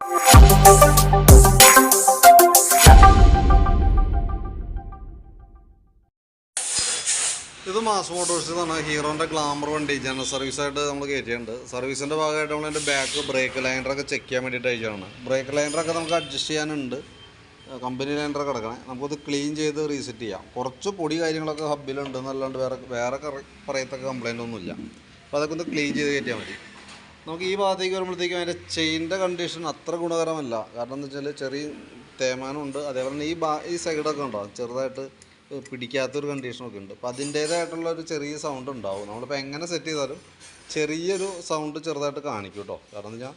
ഇത് Mass Motors എന്നാണ് ഹീറോന്റെ ഗ്ലാമർ വണ്ടി. ജനറൽ സർവീസ് ആയിട്ട് നമ്മൾ കയറ്റിയിട്ടുണ്ട് സർവീസിന്റെ ഭാഗമായിട്ട് നമ്മൾ അതിന്റെ ബാക്ക് ബ്രേക്ക് ലൈനറൊക്കെ ചെക്ക് ചെയ്യാൻ വേണ്ടിയിട്ട് അയച്ചാണ് ബ്രേക്ക് ലൈനറൊക്കെ നമുക്ക് അഡ്ജസ്റ്റ് ചെയ്യാനുണ്ട്. കമ്പനി ലൈനർ കിടക്കണേ നമുക്കത് ക്ലീൻ ചെയ്ത് റീസെറ്റ് ചെയ്യാം. കുറച്ച് പൊടി കാര്യങ്ങളൊക്കെ ഹബ്ബിലുണ്ട് എന്നല്ലാണ്ട് വേറെ വേറെ പറയത്തൊക്കെ കംപ്ലൈന്റ് ഒന്നുമില്ല. അപ്പോൾ അതൊക്കെ ഒന്ന് ക്ലീൻ ചെയ്ത് കയറ്റിയാൽ മതി. നമുക്ക് ഈ ഭാഗത്തേക്ക് വരുമ്പോഴത്തേക്കും അതിന്റെ ചെയിന്റെ കണ്ടീഷൻ അത്ര ഗുണകരമല്ല. കാരണം എന്താ വെച്ചാൽ ചെറിയ തേമാനമുണ്ട് അതേപോലെ തന്നെ ഈ ഭാ ഈ സൈഡൊക്കെ ഉണ്ടാവും ചെറുതായിട്ട് പിടിക്കാത്തൊരു കണ്ടീഷനൊക്കെ ഉണ്ട്. അപ്പോൾ അതിന്റേതായിട്ടുള്ള ഒരു ചെറിയ സൗണ്ട് ഉണ്ടാവും. നമ്മളിപ്പോൾ എങ്ങനെ സെറ്റ് ചെയ്താലും ചെറിയൊരു സൗണ്ട് ചെറുതായിട്ട് കാണിക്കും കേട്ടോ കാരണം എന്താ വെച്ചാൽ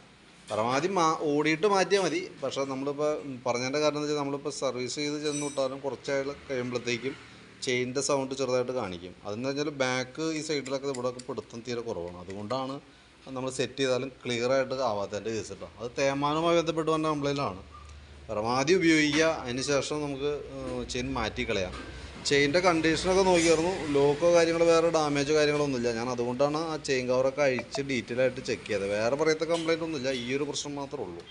പരമാവധി മാ ഓടിയിട്ട് മാറ്റിയാൽ മതി. പക്ഷേ നമ്മളിപ്പോൾ പറഞ്ഞതിന്റെ കാരണം എന്ന് വെച്ചാൽ നമ്മളിപ്പോൾ സർവീസ് ചെയ്ത് ചെന്ന് വിട്ടാലും കുറച്ചാൾ കഴിയുമ്പോഴത്തേക്കും ചെയിന്റെ സൗണ്ട് ചെറുതായിട്ട് കാണിക്കും. അതെന്ന് വെച്ചാൽ ബാക്ക് ഈ സൈഡിലൊക്കെ ഇവിടെയൊക്കെ പിടുത്തം തീരെ കുറവാണ്. അതുകൊണ്ടാണ് നമ്മൾ സെറ്റ് ചെയ്താലും ക്ലിയർ ആയിട്ട് ആവാത്തതിന്റെ കേസ് കേട്ടോ അത് തേമാനവുമായി ബന്ധപ്പെട്ട് വന്ന കംപ്ലൈന്റാണ് പരമാവധി ഉപയോഗിക്കുക അതിന് ശേഷം നമുക്ക് ചെയിൻ മാറ്റി കളയാം. ചെയിന്റെ കണ്ടീഷനൊക്കെ നോക്കിയായിരുന്നു. ലോക്കോ കാര്യങ്ങളോ വേറെ ഡാമേജോ കാര്യങ്ങളൊന്നുമില്ല ഞാൻ അതുകൊണ്ടാണ് ആ ചെയിൻ കവറൊക്കെ അഴിച്ച് ഡീറ്റെയിൽ ആയിട്ട് ചെക്ക് ചെയ്തത്. വേറെ പറയത്തെ കംപ്ലൈന്റ് ഒന്നുമില്ല. ഈ ഒരു പ്രശ്നം മാത്രമേ ഉള്ളൂ.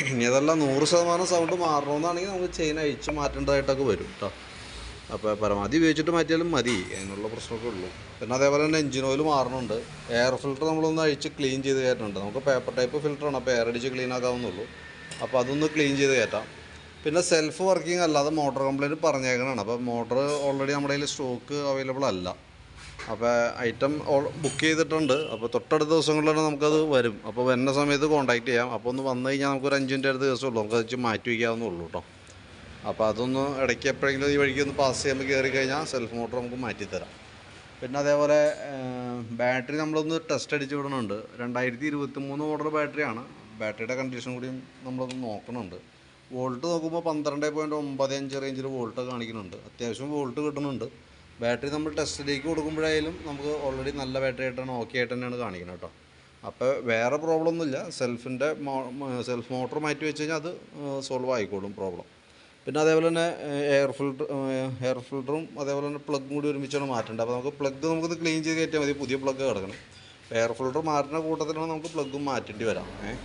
ഇനി അതല്ല നൂറ് ശതമാനം സൗണ്ട് മാറണമെന്നാണെങ്കിൽ നമുക്ക് ചെയിൻ അഴിച്ച് മാറ്റേണ്ടതായിട്ടൊക്കെ വരും കേട്ടോ അപ്പോൾ പരമാവധി ഉപയോഗിച്ചിട്ട് മാറ്റിയാലും മതി അതിനുള്ള പ്രശ്നമൊക്കെ ഉള്ളൂ. പിന്നെ അതേപോലെ തന്നെ എഞ്ചിൻ ഓയിൽ മാറണുണ്ട്. എയർ ഫിൽറ്റർ നമ്മളൊന്ന് അഴിച്ച് ക്ലീൻ ചെയ്ത് കയറ്റുന്നുണ്ട് നമുക്ക് പേപ്പർ ടൈപ്പ് ഫിൽറ്ററാണ് അപ്പോൾ എയർ അടിച്ച് ക്ലീൻ ആക്കാവുന്നുള്ളൂ അപ്പോൾ അതൊന്ന് ക്ലീൻ ചെയ്ത് കയറ്റാം. പിന്നെ സെൽഫ് വർക്കിംഗ് അല്ലാതെ മോട്ടോർ കംപ്ലൈന്റ് പറഞ്ഞേക്കണതാണ്. അപ്പോൾ മോട്ടർ ഓൾറെഡി നമ്മുടെ കയ്യിൽ സ്റ്റോക്ക് അവൈലബിൾ അല്ല. അപ്പോൾ ഐറ്റം ബുക്ക് ചെയ്തിട്ടുണ്ട്. അപ്പോൾ തൊട്ടടുത്ത ദിവസങ്ങളിൽ തന്നെ നമുക്കത് വരും. അപ്പോൾ വരുന്ന സമയത്ത് കോൺടാക്ട് ചെയ്യാം. അപ്പോൾ ഒന്ന് വന്നു കഴിഞ്ഞാൽ നമുക്കൊരു അഞ്ച് മിനിറ്റ് അടുത്ത ദിവസമുള്ളൂ നമുക്ക് വെച്ച് മാറ്റി വയ്ക്കാവുന്നുള്ളൂ കേട്ടോ അപ്പോൾ അതൊന്ന് ഇടയ്ക്ക് എപ്പോഴെങ്കിലും ഈ വഴിക്ക് ഒന്ന് പാസ് ചെയ്യുമ്പോൾ കയറി കഴിഞ്ഞാൽ സെൽഫ് മോട്ടർ നമുക്ക് മാറ്റിത്തരാം. പിന്നെ അതേപോലെ ബാറ്ററി നമ്മളൊന്ന് ടെസ്റ്റ് അടിച്ച് വിടണുണ്ട്. രണ്ടായിരത്തി ഇരുപത്തി മൂന്ന് മോഡൽ ബാറ്ററിയാണ് ബാറ്ററിയുടെ കണ്ടീഷൻ കൂടിയും നമ്മളൊന്ന് നോക്കണുണ്ട്. വോൾട്ട് നോക്കുമ്പോൾ പന്ത്രണ്ട് പോയിന്റ് ഒമ്പത് അഞ്ച് റേഞ്ചിൽ വോൾട്ട് കാണിക്കുന്നുണ്ട്. അത്യാവശ്യം വോൾട്ട് കിട്ടുന്നുണ്ട് ബാറ്ററി നമ്മൾ ടെസ്റ്റിലേക്ക് കൊടുക്കുമ്പോഴായാലും നമുക്ക് ഓൾറെഡി നല്ല ബാറ്ററി ആയിട്ടാണ് ഓക്കെ ആയിട്ട് തന്നെയാണ് കാണിക്കുന്നത് കേട്ടോ അപ്പോൾ വേറെ പ്രോബ്ലം ഒന്നുമില്ല. സെൽഫിന്റെ സെൽഫ് മോട്ടോർ മാറ്റി വെച്ച് കഴിഞ്ഞാൽ അത് സോൾവ് ആയിക്കോളും പ്രോബ്ലം പിന്നെ അതേപോലെ തന്നെ എയർ ഫിൽട്ടർ എയർ ഫിൽട്ടറും അതേപോലെ തന്നെ പ്ലഗും കൂടി ഒരുമിച്ചാണ് മാറ്റേണ്ടത്. അപ്പോൾ നമുക്ക് പ്ലഗ് നമുക്കൊന്ന് ക്ലീൻ ചെയ്ത് കയറ്റിയാൽ മതി പുതിയ പ്ലഗ് കിടക്കണം. എയർ ഫിൽട്ടർ മാറ്റുന്ന കൂട്ടത്തിലാണ് നമുക്ക് പ്ലഗും മാറ്റേണ്ടി വരാം ഏഹ്.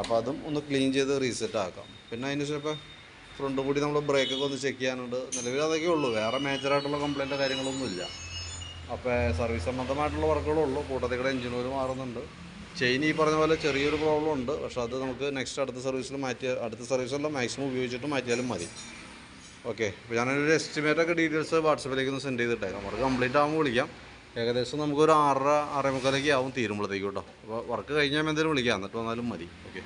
അപ്പോൾ അതും ഒന്ന് ക്ലീൻ ചെയ്ത് റീസെറ്റ് ആക്കാം. പിന്നെ അതിന് ശേഷം ഫ്രണ്ട് കൂടി നമ്മൾ ബ്രേക്കൊക്കെ ഒന്ന് ചെക്ക് ചെയ്യാനുണ്ട്. നിലവിൽ അതൊക്കെ ഉള്ളൂ വേറെ മേജറായിട്ടുള്ള കംപ്ലയിന്റ് കാര്യങ്ങളൊന്നുമില്ല. അപ്പോൾ സർവീസ് സംബന്ധമായിട്ടുള്ള വർക്കുകളുള്ളൂ കൂട്ടത്തിൽ കൂടെ എഞ്ചിൻ മാറുന്നുണ്ട്. ചെയിൻ ഈ പറഞ്ഞ പോലെ ചെറിയൊരു പ്രോബ്ലം ഉണ്ട്. പക്ഷേ അത് നമുക്ക് നെക്സ്റ്റ് അടുത്ത സർവീസിൽ മാറ്റി അടുത്ത സർവീസല്ല മാക്സിമം ഉപയോഗിച്ചിട്ട് മാറ്റിയാലും മതി. ഓക്കെ അപ്പോൾ ഞാനൊരു എസ്റ്റിമേറ്റ് ഒക്കെ ഡീറ്റെയിൽസ് വാട്സപ്പിലേക്ക് ഒന്ന് സെൻഡ് ചെയ്തിട്ടേക്കാം നമുക്ക് കംപ്ലീറ്റ് ആകുമ്പോൾ വിളിക്കാം. ഏകദേശം നമുക്കൊരു ആറര ആറേ മുക്കാലേക്ക് ആവും തീരുമ്പോഴത്തേക്കും കേട്ടോ അപ്പോൾ വർക്ക് കഴിഞ്ഞാൽ എന്തെങ്കിലും വിളിക്കാം. എന്നിട്ട് വന്നാലും മതി. ഓക്കെ